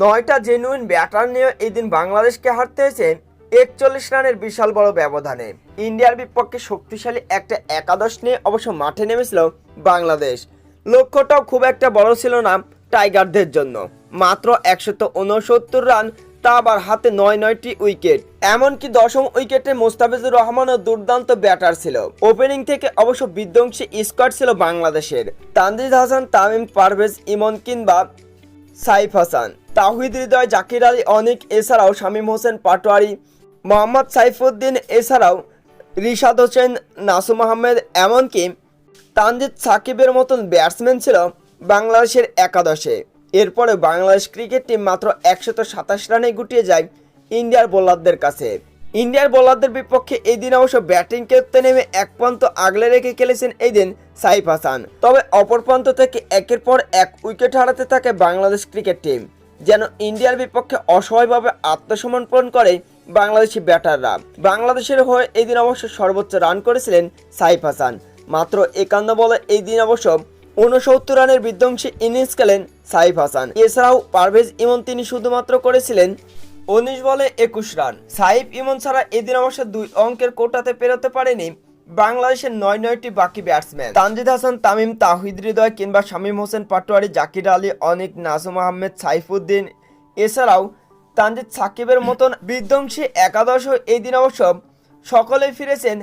নয়টা genuine batter নিয়ে এই দিন বাংলাদেশকে হারতে হয়েছে একচল্লিশ রানের বিশাল বড় ব্যবধানে। ইন্ডিয়ার বিপক্ষে শক্তিশালী একটা একাদশ নিয়ে অবশ্য মাঠে নেমেছিল বাংলাদেশ। লক্ষ্যটাও খুব একটা বড় ছিল না টাইগারদের জন্য। মাত্র একশত উনসত্তর রান, তা আবার হাতে নয় নয়টি উইকেট। এমনকি দশম উইকেটে মোস্তাফিজুর রহমানও দুর্দান্ত ব্যাটার ছিল। ওপেনিং থেকে অবশ্য বিধ্বংসী স্কোয়াড ছিল বাংলাদেশের। তানজিদ হাসান, তামিম পারভেজ, ইমন কিংবা সাইফ হাসান, তাহিদ হৃদয়, জাকির আলী, অনিক, এছাড়াও শামীম হোসেন, পাটোয়ারি, মোহাম্মদ সাইফুদ্দিন, এছাড়াও রিশাদ হোসেন, নাসুম আহমেদ, এমনকি তানজিদ সাকিবের মতন ব্যাটসম্যান ছিল বাংলাদেশের একাদশে। এরপরে বাংলাদেশ ক্রিকেট টিম মাত্র একশত সাতাশ রানে গুটিয়ে যায় ইন্ডিয়ার বোলারদের কাছে। ইন্ডিয়ার বোলারদের বিপক্ষে এই দিন অবশ্য ব্যাটিং করতে নেমে এক প্রান্ত আগলে রেখে খেলেছেন এই দিন সাইফ হাসান। তবে অপর প্রান্ত থেকে একের পর এক উইকেট হারাতে থাকে বাংলাদেশ ক্রিকেট টিম, যেন ইন্ডিয়ার বিপক্ষে অসহায়ভাবে আত্মসমর্পণ করে বাংলাদেশি ব্যাটাররা। বাংলাদেশের হয়ে এই দিন অবশ্য সর্বোচ্চ রান করেছিলেন সাইফ হাসান। মাত্র একান্ন বলে এই দিন অবশ্য উনসত্তর রানের বিধ্বংসী ইনিংস খেলেন সাইফ হাসান। এছাড়াও পারভেজ ইমন তিনি শুধুমাত্র করেছিলেন উনিশ বলে একুশ রান। সাইফ ইমন ছাড়া এদিন অবশ্য দুই অঙ্কের কোটাতে পেরোতে পারেনি বাংলাদেশের নয় নয়টি বাকি ব্যাটসম্যান তানজিদ হাসান, তামিম তাহিদ হৃদয় কিংবা শামীম হোসেন পাটোয়ারি, জাকির আলী, অনিক নাজুম আহমেদ, সাইফুদ্দিন। এছাড়াও তানজিদ সাকিবের মতন বিধ্বংসী একাদশ এই দিন অবশ্য সকলে ফিরেছেন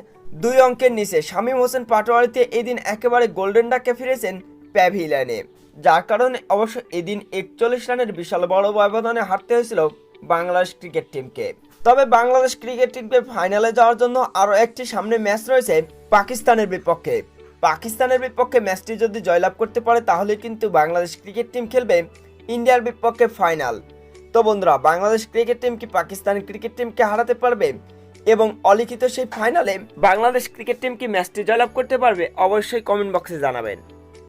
দুই অঙ্কের নিচে। শামীম হোসেন পাটোয়ারিতে এদিন একেবারে গোল্ডেন ডাকে ফিরেছেন প্যাভিলিয়নে। যার কারণে অবশ্য এদিন একচল্লিশ রানের বিশাল বড় ব্যবধানে হারতে হয়েছিল বাংলাদেশ ক্রিকেট টিমকে। তবে বাংলাদেশ ক্রিকেট টিমকে ফাইনালে যাওয়ার জন্য আরও একটি সামনে ম্যাচ রয়েছে পাকিস্তানের বিপক্ষে। পাকিস্তানের বিপক্ষে ম্যাচটি যদি জয়লাভ করতে পারে, তাহলে কিন্তু বাংলাদেশ ক্রিকেট টিম খেলবে ইন্ডিয়ার বিপক্ষে ফাইনাল। তো বন্ধুরা, বাংলাদেশ ক্রিকেট টিম কি পাকিস্তান ক্রিকেট টিমকে হারাতে পারবে? এবং অলিখিত সেই ফাইনালে বাংলাদেশ ক্রিকেট টিম কি ম্যাচটি জয়লাভ করতে পারবে, অবশ্যই কমেন্ট বক্সে জানাবেন।